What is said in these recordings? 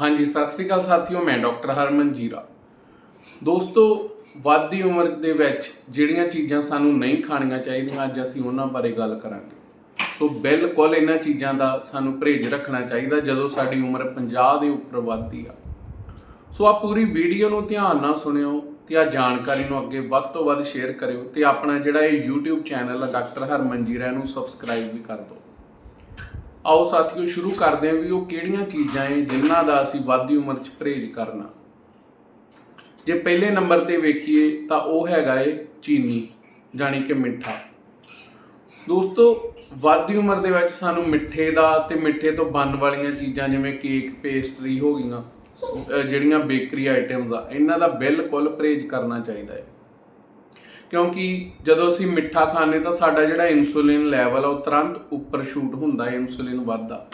ਹਾਂਜੀ, ਸਤਿ ਸ੍ਰੀ ਅਕਾਲ ਸਾਥੀਓ, ਮੈਂ ਡਾਕਟਰ ਹਰਮਨ ਜੀਰਾ। ਦੋਸਤੋ ਵੱਧਦੀ ਉਮਰ ਦੇ ਵਿੱਚ ਜਿਹੜੀਆਂ ਚੀਜ਼ਾਂ ਸਾਨੂੰ ਨਹੀਂ ਖਾਣੀਆਂ ਚਾਹੀਦੀਆਂ, ਅੱਜ ਅਸੀਂ ਉਹਨਾਂ ਬਾਰੇ ਗੱਲ ਕਰਾਂਗੇ। ਸੋ, ਬਿਲਕੁਲ ਇਹਨਾਂ ਚੀਜ਼ਾਂ ਦਾ ਸਾਨੂੰ ਪਰਹੇਜ਼ ਰੱਖਣਾ ਚਾਹੀਦਾ, ਜਦੋਂ ਸਾਡੀ ਉਮਰ 50 ਦੇ ਉੱਪਰ ਵੱਧਦੀ ਆ। ਸੋ ਆ ਪੂਰੀ ਵੀਡੀਓ ਨੂੰ ਧਿਆਨ ਨਾਲ ਸੁਣਿਓ ਤੇ ਆ ਜਾਣਕਾਰੀ ਨੂੰ ਅੱਗੇ ਵੱਧ ਤੋਂ ਵੱਧ ਸ਼ੇਅਰ ਕਰਿਓ ਤੇ ਆਪਣਾ ਜਿਹੜਾ ਇਹ YouTube ਚੈਨਲ ਆ, ਡਾਕਟਰ ਹਰਮਨ ਜੀਰਾ, ਇਹਨੂੰ ਸਬਸਕ੍ਰਾਈਬ ਵੀ ਕਰ ਦਿਓ। ਆਓ ਸਾਥੀਓ, ਸ਼ੁਰੂ ਕਰਦੇ ਹਾਂ ਵੀ ਉਹ ਕਿਹੜੀਆਂ ਚੀਜ਼ਾਂ ਏ ਜਿਨ੍ਹਾਂ ਦਾ ਅਸੀਂ ਵੱਧਦੀ ਉਮਰ 'ਚ ਪਰਹੇਜ਼ ਕਰਨਾ। ਜੇ ਪਹਿਲੇ ਨੰਬਰ ਤੇ ਵੇਖੀਏ ਤਾਂ ਉਹ ਹੈਗਾ ਏ ਚੀਨੀ, ਜਾਣੀ ਕਿ ਮਿੱਠਾ। ਦੋਸਤੋ, ਵੱਧਦੀ ਉਮਰ ਦੇ ਵਿੱਚ ਸਾਨੂੰ ਮਿੱਠੇ ਦਾ ਤੇ ਮਿੱਠੇ ਤੋਂ ਬਣਨ ਵਾਲੀਆਂ ਚੀਜ਼ਾਂ ਜਿਵੇਂ ਕੇਕ, ਪੇਸਟਰੀ ਹੋ ਗਈਆਂ ਜਿਹੜੀਆਂ ਬੇਕਰੀ ਆਈਟਮਸ ਆ, ਇਹਨਾਂ ਦਾ ਬਿਲਕੁਲ ਪਰਹੇਜ਼ ਕਰਨਾ ਚਾਹੀਦਾ ਹੈ ਕਿਉਂਕਿ ਜਦੋਂ ਅਸੀਂ ਮਿੱਠਾ ਖਾਂਦੇ ਤਾਂ ਸਾਡਾ ਜਿਹੜਾ ਇਨਸੂਲਿਨ ਲੈਵਲ ਆ ਉਹ ਤੁਰੰਤ ਉੱਪਰ ਸ਼ੂਟ ਹੁੰਦਾ ਹੈ ਇਨਸੂਲਿਨ ਵੱਧਦਾ।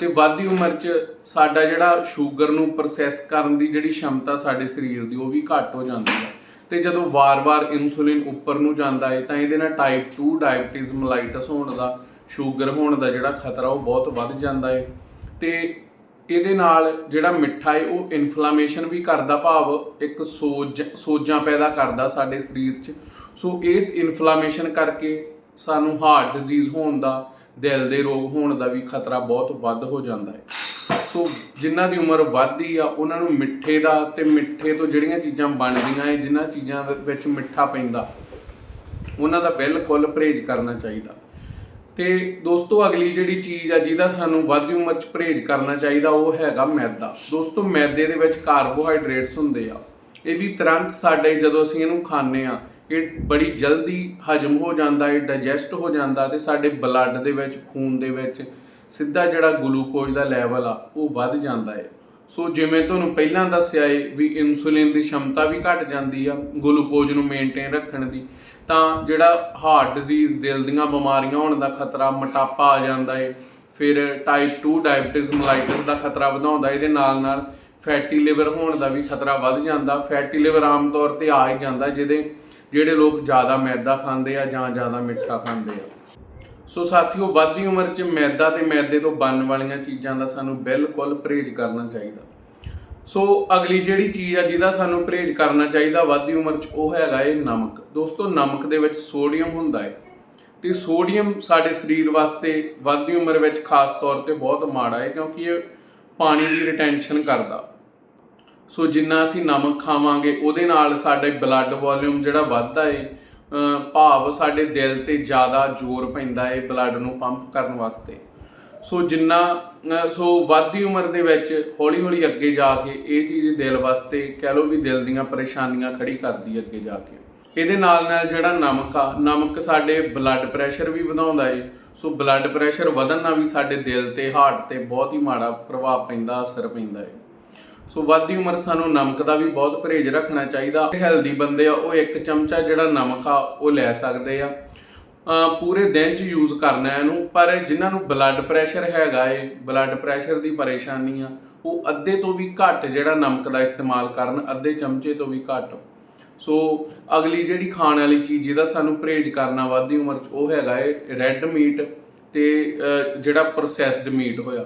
ਤੇ ਵੱਧਦੀ ਉਮਰ 'ਚ ਸਾਡਾ ਜਿਹੜਾ ਸ਼ੂਗਰ ਨੂੰ ਪ੍ਰੋਸੈਸ ਕਰਨ ਦੀ ਜਿਹੜੀ ਸ਼ਮਤਾ ਸਾਡੇ ਸਰੀਰ ਦੀ ਉਹ ਵੀ ਘੱਟ ਹੋ ਜਾਂਦੀ ਹੈ। ਤੇ ਜਦੋਂ ਵਾਰ-ਵਾਰ ਇਨਸੂਲਿਨ ਉੱਪਰ ਨੂੰ ਜਾਂਦਾ ਹੈ, ਤਾਂ ਇਹਦੇ ਨਾਲ ਟਾਈਪ 2 ਡਾਇਬੀਟਿਸ ਮਲਾਈਟਸ ਹੋਣ ਦਾ ਸ਼ੂਗਰ ਹੋਣ ਦਾ ਜਿਹੜਾ ਖਤਰਾ ਉਹ ਬਹੁਤ ਵੱਧ ਜਾਂਦਾ ਹੈ। ਤੇ ਇਹਦੇ ਨਾਲ ਜਿਹੜਾ ਮਿੱਠਾ ਹੈ ਉਹ ਇਨਫਲੇਮੇਸ਼ਨ ਵੀ ਕਰਦਾ ਭਾਵ, ਇੱਕ ਸੋਜ, ਸੋਜਾਂ ਪੈਦਾ ਕਰਦਾ ਸਾਡੇ ਸਰੀਰ 'ਚ। ਸੋ ਇਸ ਇਨਫਲੇਮੇਸ਼ਨ ਕਰਕੇ ਸਾਨੂੰ ਹਾਰਟ ਡਿਜ਼ੀਜ਼ ਹੋਣ ਦਾ, ਦਿਲ ਦੇ ਰੋਗ ਹੋਣ ਦਾ ਵੀ ਖਤਰਾ ਬਹੁਤ ਵੱਧ ਹੋ ਜਾਂਦਾ ਹੈ ਸੋ ਜਿਨ੍ਹਾਂ ਦੀ ਉਮਰ ਵੱਧਦੀ ਆ, ਉਹਨਾਂ ਨੂੰ ਮਿੱਠੇ ਦਾ ਤੇ ਮਿੱਠੇ ਤੋਂ ਜਿਹੜੀਆਂ ਚੀਜ਼ਾਂ ਬਣਦੀਆਂ ਏ ਜਿਨ੍ਹਾਂ ਚੀਜ਼ਾਂ ਵਿੱਚ ਮਿੱਠਾ ਪੈਂਦਾ, ਉਹਨਾਂ ਦਾ ਬਿਲਕੁਲ ਪਰਹੇਜ਼ ਕਰਨਾ ਚਾਹੀਦਾ। ਤੇ ਦੋਸਤੋ, ਅਗਲੀ ਜਿਹੜੀ ਚੀਜ਼ ਆ ਜਿਹਦਾ ਸਾਨੂੰ ਵੱਧਦੀ ਉਮਰ 'ਚ ਪਰਹੇਜ਼ ਕਰਨਾ ਚਾਹੀਦਾ, ਉਹ ਹੈਗਾ ਮੈਦਾ। ਦੋਸਤੋ, ਮੈਦੇ ਦੇ ਵਿੱਚ ਕਾਰਬੋਹਾਈਡਰੇਟਸ ਹੁੰਦੇ ਆ। ਇਹ ਵੀ ਤੁਰੰਤ ਸਾਡੇ ਜਦੋਂ ਅਸੀਂ ਇਹਨੂੰ ਖਾਂਦੇ ਆ, ਇਹ ਬੜੀ ਜਲਦੀ ਹਜਮ ਹੋ ਜਾਂਦਾ ਹੈ ਡਾਈਜੈਸਟ ਹੋ ਜਾਂਦਾ ਤੇ ਸਾਡੇ ਬਲੱਡ ਦੇ ਵਿੱਚ, ਖੂਨ ਦੇ ਵਿੱਚ ਸਿੱਧਾ ਜਿਹੜਾ ਗਲੂਕੋਜ਼ ਦਾ ਲੈਵਲ ਆ, ਉਹ ਵੱਧ ਜਾਂਦਾ ਹੈ ਸੋ ਜਿਵੇਂ ਤੁਹਾਨੂੰ ਪਹਿਲਾਂ ਦੱਸਿਆ ਏ ਵੀ ਇਨਸੂਲਿਨ ਦੀ ਸ਼ਮਤਾ ਵੀ ਘਟ ਜਾਂਦੀ ਆ ਗਲੂਕੋਜ਼ ਨੂੰ ਮੇਨਟੇਨ ਰੱਖਣ ਦੀ, ਤਾਂ ਜਿਹੜਾ ਹਾਰਟ ਡਿਜ਼ੀਜ਼ ਦਿਲ ਦੀਆਂ ਬਿਮਾਰੀਆਂ ਹੋਣ ਦਾ ਖਤਰਾ, ਮੋਟਾਪਾ ਆ ਜਾਂਦਾ ਏ, ਫਿਰ ਟਾਈਪ 2 ਡਾਇਬੀਟਿਸ ਮਲਾਈਟਸ ਦਾ ਖਤਰਾ ਵਧਾਉਂਦਾ, ਇਹਦੇ ਨਾਲ ਨਾਲ ਫੈਟੀ ਲਿਵਰ ਹੋਣ ਦਾ ਵੀ ਖਤਰਾ ਵੱਧ ਜਾਂਦਾ ਫੈਟੀ ਲਿਵਰ ਆਮ ਤੌਰ ਤੇ ਆ ਹੀ ਜਾਂਦਾ, ਜਿਹਦੇ, ਜਿਹੜੇ ਲੋਕ ਜ਼ਿਆਦਾ ਮੈਦਾ ਖਾਂਦੇ ਆ ਜਾਂ ਜ਼ਿਆਦਾ ਮਿੱਠਾ ਖਾਂਦੇ ਆ। ਸੋ ਸਾਥੀਓ, ਵੱਧਦੀ ਉਮਰ 'ਚ ਮੈਦਾ ਤੇ ਮੈਦੇ ਤੋਂ ਬਣਨ ਵਾਲੀਆਂ ਚੀਜ਼ਾਂ ਦਾ ਸਾਨੂੰ ਬਿਲਕੁਲ ਪਰਹੇਜ਼ ਕਰਨਾ ਚਾਹੀਦਾ। ਸੋ ਅਗਲੀ ਜਿਹੜੀ ਚੀਜ਼ ਆ ਜਿਹਦਾ ਸਾਨੂੰ ਪਰਹੇਜ਼ ਕਰਨਾ ਚਾਹੀਦਾ ਵੱਧਦੀ ਉਮਰ 'ਚ ਉਹ ਹੈਗਾ ਏ ਨਮਕ। ਦੋਸਤੋ, ਨਮਕ ਦੇ ਵਿੱਚ ਸੋਡੀਅਮ ਹੁੰਦਾ ਹੈ। ਤੇ ਸੋਡੀਅਮ ਸਾਡੇ ਸਰੀਰ ਵਾਸਤੇ ਵੱਧਦੀ ਉਮਰ ਵਿੱਚ ਖਾਸ ਤੌਰ ਤੇ ਬਹੁਤ ਮਾੜਾ ਹੈ ਕਿਉਂਕਿ ਇਹ ਪਾਣੀ ਦੀ ਰਿਟੈਂਸ਼ਨ ਕਰਦਾ। ਸੋ ਜਿੰਨਾ ਅਸੀਂ ਨਮਕ ਖਾਵਾਂਗੇ, ਉਹਦੇ ਨਾਲ ਸਾਡੇ ਬਲੱਡ ਵੋਲਿਊਮ ਜਿਹੜਾ ਵੱਧਦਾ ਏ ਭਾਵ ਸਾਡੇ ਦਿਲ ਤੇ ਜ਼ਿਆਦਾ ਜ਼ੋਰ ਪੈਂਦਾ ਏ ਬਲੱਡ ਨੂੰ ਪੰਪ ਕਰਨ ਵਾਸਤੇ। ਸੋ ਜਿੰਨਾ ਸੋ ਵੱਧਦੀ ਉਮਰ ਦੇ ਵਿੱਚ ਹੌਲੀ ਹੌਲੀ ਅੱਗੇ ਜਾ ਕੇ ਇਹ ਚੀਜ਼ ਦਿਲ ਵਾਸਤੇ ਕਹਿ ਲਓ ਵੀ ਦਿਲ ਦੀਆਂ ਪਰੇਸ਼ਾਨੀਆਂ ਖੜੀ ਕਰਦੀ ਅੱਗੇ ਜਾ ਕੇ। ਇਹਦੇ ਨਾਲ ਨਾਲ ਜਿਹੜਾ ਨਮਕ ਆ, ਨਮਕ ਸਾਡੇ ਬਲੱਡ ਪ੍ਰੈਸ਼ਰ ਵੀ ਵਧਾਉਂਦਾ ਏ। ਸੋ ਬਲੱਡ ਪ੍ਰੈਸ਼ਰ ਵਧਣ ਨਾਲ ਵੀ ਸਾਡੇ ਦਿਲ ਤੇ ਹਾਰਟ ਤੇ ਬਹੁਤ ਹੀ ਮਾੜਾ ਪ੍ਰਭਾਵ ਪੈਂਦਾ, ਅਸਰ ਪੈਂਦਾ ਏ। ਸੋ ਵੱਧਦੀ ਉਮਰ ਸਾਨੂੰ ਨਮਕ ਦਾ ਵੀ ਬਹੁਤ ਪਰਹੇਜ਼ ਰੱਖਣਾ ਚਾਹੀਦਾ। ਹੈਲਦੀ ਬੰਦੇ ਆ, ਉਹ ਇੱਕ ਚਮਚਾ ਜਿਹੜਾ ਨਮਕ ਆ, ਉਹ ਲੈ ਸਕਦੇ ਆ। ਪੂਰੇ ਦਿਨ ਚ ਯੂਜ਼ ਕਰਨਾ ਇਹਨੂੰ, ਪਰ ਜਿਨ੍ਹਾਂ ਨੂੰ ਬਲੱਡ ਪ੍ਰੈਸ਼ਰ ਹੈਗਾ ਏ ਬਲੱਡ ਪ੍ਰੈਸ਼ਰ ਦੀ ਪਰੇਸ਼ਾਨੀ ਆ, ਉਹ ਅੱਧੇ ਤੋਂ ਵੀ ਘੱਟ ਜਿਹੜਾ ਨਮਕ ਦਾ ਇਸਤੇਮਾਲ ਕਰਨ, ਅੱਧੇ ਚਮਚੇ ਤੋਂ ਵੀ ਘੱਟ। ਸੋ ਅਗਲੀ ਜਿਹੜੀ ਖਾਣ ਵਾਲੀ ਚੀਜ਼ ਜਿਹਦਾ ਸਾਨੂੰ ਪਰਹੇਜ਼ ਕਰਨਾ ਵੱਧਦੀ ਉਮਰ ਚ, ਉਹ ਹੈਗਾ ਏ ਰੈੱਡ ਮੀਟ ਤੇ ਜਿਹੜਾ ਪ੍ਰੋਸੈਸਡ ਮੀਟ ਹੋਇਆ।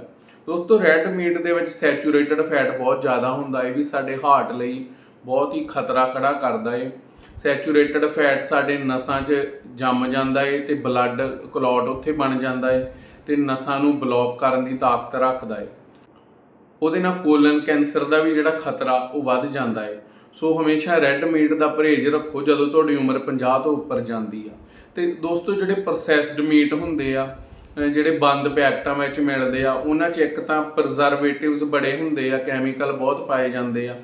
ਦੋਸਤੋ ਰੈੱਡ ਮੀਟ ਦੇ ਵਿੱਚ ਸੈਚੂਰੇਟਡ ਫੈਟ ਬਹੁਤ ਜ਼ਿਆਦਾ ਹੁੰਦਾ ਹੈ ਵੀ ਸਾਡੇ ਹਾਰਟ ਲਈ ਬਹੁਤ ਹੀ ਖਤਰਾ ਖੜਾ ਕਰਦਾ ਹੈ ਸੈਚੂਰੇਟਡ ਫੈਟ ਸਾਡੇ ਨਸਾਂ 'ਚ ਜੰਮ ਜਾਂਦਾ ਹੈ ਤੇ ਬਲੱਡ ਕਲੌਟ ਉੱਥੇ ਬਣ ਜਾਂਦਾ ਹੈ ਤੇ ਨਸਾਂ ਨੂੰ ਬਲੌਕ ਕਰਨ ਦੀ ਤਾਕਤ ਰੱਖਦਾ ਹੈ ਉਹਦੇ ਨਾਲ ਕੋਲਨ ਕੈਂਸਰ ਦਾ ਵੀ ਜਿਹੜਾ ਖਤਰਾ, ਉਹ ਵੱਧ ਜਾਂਦਾ ਹੈ ਸੋ ਹਮੇਸ਼ਾ ਰੈੱਡ ਮੀਟ ਦਾ ਪਰਹੇਜ਼ ਰੱਖੋ ਜਦੋਂ ਤੁਹਾਡੀ ਉਮਰ 50 ਤੋਂ ਉੱਪਰ ਜਾਂਦੀ ਆ। ਤੇ ਦੋਸਤੋ, ਜਿਹੜੇ ਪ੍ਰੋਸੈਸਡ ਮੀਟ ਹੁੰਦੇ ਆ ਜਿਹੜੇ ਬੰਦ ਪੈਕਟਾਂ ਵਿੱਚ ਮਿਲਦੇ ਆ, ਉਹਨਾਂ 'ਚ ਇੱਕ ਤਾਂ ਪ੍ਰਜ਼ਰਵੇਟਿਵਸ ਬੜੇ ਹੁੰਦੇ ਆ ਕੈਮੀਕਲ ਬਹੁਤ ਪਾਏ ਜਾਂਦੇ ਆ।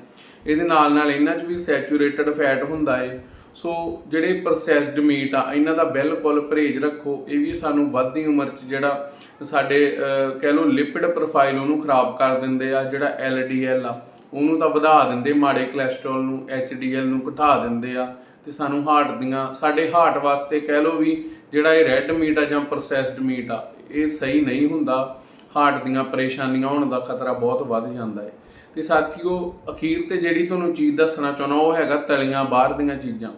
ਇਹਦੇ ਨਾਲ ਨਾਲ ਇਹਨਾਂ 'ਚ ਵੀ ਸੈਚੂਰੇਟਡ ਫੈਟ ਹੁੰਦਾ ਏ। ਸੋ ਜਿਹੜੇ ਪ੍ਰੋਸੈਸਡ ਮੀਟ ਆ, ਇਹਨਾਂ ਦਾ ਬਿਲਕੁਲ ਪਰਹੇਜ਼ ਰੱਖੋ, ਇਹ ਵੀ ਸਾਨੂੰ ਵੱਧਦੀ ਉਮਰ 'ਚ ਜਿਹੜਾ ਸਾਡੇ ਕਹਿ ਲਓ ਲਿਪਿਡ ਪ੍ਰੋਫਾਈਲ ਉਹਨੂੰ ਖਰਾਬ ਕਰ ਦਿੰਦੇ ਆ, ਜਿਹੜਾ ਐਲਡੀਐਲ ਆ, ਉਹਨੂੰ ਤਾਂ ਵਧਾ ਦਿੰਦੇ, ਮਾੜੇ ਕੋਲੇਸਟ੍ਰੋਲ ਨੂੰ ਐਚਡੀਐਲ ਨੂੰ ਘਟਾ ਦਿੰਦੇ ਆ। ਤੇ ਸਾਨੂੰ ਹਾਰਟ ਦੀਆਂ, ਸਾਡੇ ਹਾਰਟ ਵਾਸਤੇ ਕਹਿ ਲਓ ਵੀ ਜਿਹੜਾ ਇਹ ਰੈੱਡ ਮੀਟ ਆ ਜਾਂ ਪ੍ਰੋਸੈਸਡ ਮੀਟ ਆ, ਇਹ ਸਹੀ ਨਹੀਂ ਹੁੰਦਾ। ਹਾਰਟ ਦੀਆਂ ਪਰੇਸ਼ਾਨੀਆਂ ਹੋਣ ਦਾ ਖਤਰਾ ਬਹੁਤ ਵੱਧ ਜਾਂਦਾ ਹੈ। ਤੇ ਸਾਥੀਓ, ਅਖੀਰ ਤੇ ਜਿਹੜੀ ਤੁਹਾਨੂੰ ਚੀਜ਼ ਦੱਸਣਾ ਚਾਹੁੰਦਾ, ਉਹ ਹੈਗਾ ਤਲੀਆਂ ਬਾਹਰ ਦੀਆਂ ਚੀਜ਼ਾਂ।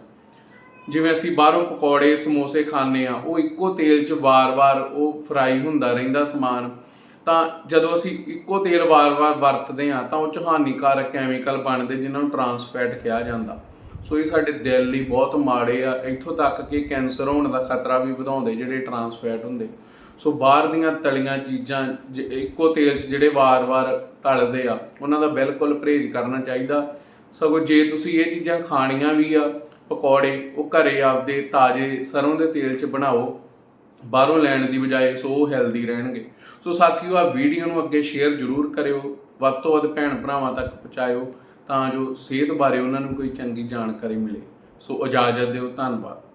ਜਿਵੇਂ ਅਸੀਂ ਬਾਹਰੋਂ ਪਕੌੜੇ, ਸਮੋਸੇ ਖਾਂਦੇ ਆ ਉਹ ਇੱਕੋ ਤੇਲ 'ਚ ਵਾਰ-ਵਾਰ ਉਹ ਫਰਾਈ ਹੁੰਦਾ ਰਹਿੰਦਾ ਸਮਾਨ। ਤਾਂ ਜਦੋਂ ਅਸੀਂ ਇੱਕੋ ਤੇਲ ਵਾਰ-ਵਾਰ ਵਰਤਦੇ ਹਾਂ, ਤਾਂ ਉਹ 'ਚ ਹਾਨੀਕਾਰਕ ਕੈਮੀਕਲ ਬਣਦੇ, ਜਿਨ੍ਹਾਂ ਨੂੰ ਟਰਾਂਸਫੈਟ ਕਿਹਾ ਜਾਂਦਾ। ਸੋ ਇਹ ਸਾਡੇ ਦਿਲ ਲਈ ਬਹੁਤ ਮਾੜੇ ਆ। ਇੱਥੋਂ ਤੱਕ ਕਿ ਕੈਂਸਰ ਹੋਣ ਦਾ ਖਤਰਾ ਵੀ ਵਧਾਉਂਦੇ ਜਿਹੜੇ ਟਰਾਂਸ ਫੈਟ ਹੁੰਦੇ। ਸੋ ਬਾਹਰ ਦੀਆਂ ਤਲੀਆਂ ਚੀਜ਼ਾਂ ਜ- ਇੱਕੋ ਤੇਲ 'ਚ ਜਿਹੜੇ ਵਾਰ-ਵਾਰ ਤਲਦੇ ਆ, ਉਹਨਾਂ ਦਾ ਬਿਲਕੁਲ ਪਰਹੇਜ਼ ਕਰਨਾ ਚਾਹੀਦਾ। ਸਗੋਂ ਜੇ ਤੁਸੀਂ ਇਹ ਚੀਜ਼ਾਂ ਖਾਣੀਆਂ ਵੀ ਆ, ਪਕੌੜੇ, ਉਹ ਘਰੇ ਆਪਦੇ ਤਾਜ਼ੇ ਸਰੋਂ ਦੇ ਤੇਲ 'ਚ ਬਣਾਓ, ਬਾਹਰੋਂ ਲੈਣ ਦੀ ਬਜਾਏ ਸੋ ਉਹ ਹੈਲਦੀ ਰਹਿਣਗੇ। ਸੋ ਸਾਥੀਓ ਆ ਵੀਡੀਓ ਨੂੰ ਅੱਗੇ ਸ਼ੇਅਰ ਜ਼ਰੂਰ ਕਰਿਓ। ਵੱਧ ਤੋਂ ਵੱਧ ਭੈਣ ਭਰਾਵਾਂ ਤੱਕ ਪਹੁੰਚਾਇਓ। ਤਾਂ ਜੋ ਸਿਹਤ ਬਾਰੇ ਉਹਨਾਂ ਨੂੰ ਕੋਈ ਚੰਗੀ ਜਾਣਕਾਰੀ ਮਿਲੇ। ਸੋ ਇਜਾਜ਼ਤ ਦਿਓ ਧੰਨਵਾਦ।